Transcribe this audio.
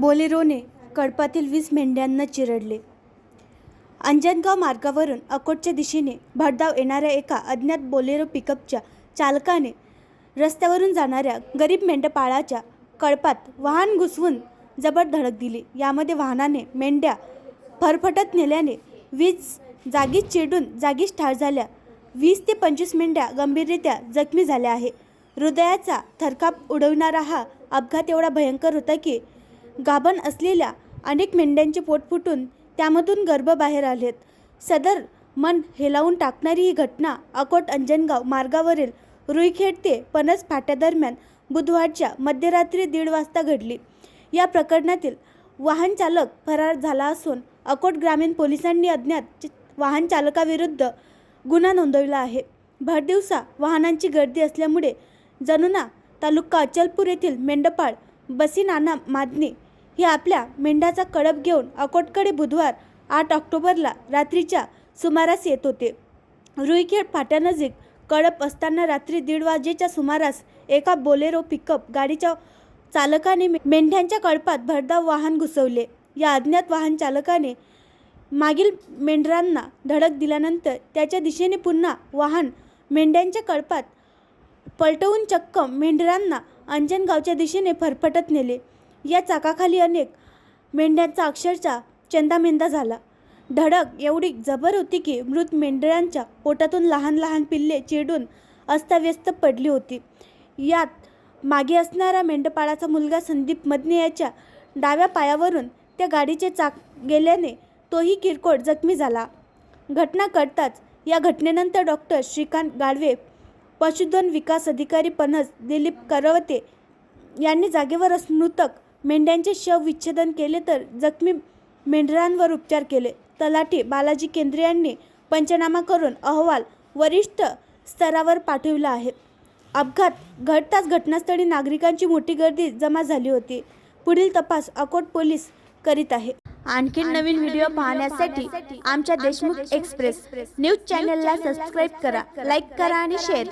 बोलेरोने कळपातील वीस मेंढ्यांना चिरडले. अंजनगाव मार्गावरून अकोटच्या दिशेने भरधाव येणाऱ्या एका अज्ञात बोलेरो पिकअपच्या चालकाने रस्त्यावरून जाणाऱ्या गरीब मेंढपाळाच्या कळपात वाहन घुसवून जबर धडक दिली. यामध्ये वाहनाने मेंढ्या फरफटत नेल्याने वीज जागीच चिरडून जागीच ठार झाल्या. वीस ते पंचवीस मेंढ्या गंभीररित्या जखमी झाल्या आहे हृदयाचा थरकाप उडविणारा हा अपघात एवढा भयंकर होता की गाभण असलेल्या अनेक मेंढ्यांचे पोट फुटून त्यामधून गर्भ बाहेर आलेत. सदर मन हेलावून टाकणारी ही घटना अकोट अंजनगाव मार्गावरील रुईखेड ते पनस फाट्यादरम्यान बुधवारच्या मध्यरात्री दीड वाजता घडली. या प्रकरणातील वाहन चालक फरार झाला असून अकोट ग्रामीण पोलिसांनी अज्ञात वाहन चालकाविरुद्ध गुन्हा नोंदवला आहे. भरदिवसा वाहनांची गर्दी असल्यामुळे जनुना तालुका अचलपूर येथील मेंढपाळ बसीनाना मादनी हे आपल्या मेंढ्याचा कळप घेऊन अकोटकडे बुधवार आठ ऑक्टोबरला रात्रीच्या सुमारास येत होते. रुईखेड फाट्यानजीक कळप असताना रात्री दीड वाजेच्या सुमारास एका बोलेरो पिकअप गाडीच्या चालकाने मेंढ्यांच्या कळपात भरधाव वाहन घुसवले. या अज्ञात वाहन चालकाने मागील मेंढरांना धडक दिल्यानंतर त्याच्या दिशेने पुन्हा वाहन मेंढ्यांच्या कळपात पलटवून चक्क मेंढरांना अंजनगावच्या दिशेने फरफटत नेले. या चाकाखाली अनेक मेंढ्यांचा अक्षरशः चंदामेंदा झाला. धडक एवढी जबर होती की मृत मेंढरांच्या पोटातून लहान लहान पिल्ले चिरडून अस्ताव्यस्त पडली होती. यात मागे असणारा मेंढपाळाचा मुलगा संदीप मदने याच्या डाव्या पायावरून त्या गाडीचे चाक गेल्याने तोही किरकोळ जखमी झाला. घटना कळताच या घटनेनंतर डॉक्टर श्रीकांत गाडवे पशुधन विकास अधिकारी पणस दिलीप करवते यांनी जागेवरच मृतक मेंढ्यांचे शव विच्छेदन केले तर जखमी मेंढरांवर उपचार केले. तलाठी बालाजी केंद्रे यांनी पंचनामा करून अहवाल वरिष्ठ स्तरावर पाठविला आहे. अपघात घडताच घटनास्थळी नागरिकांची मोठी गर्दी जमा झाली होती. पुढील तपास अकोट पोलीस करीत आहे. आणखी नवीन व्हिडिओ पाहण्यासाठी आमच्या देशमुख एक्सप्रेस न्यूज चॅनलला सबस्क्राईब करा लाईक करा आणि शेअर करा.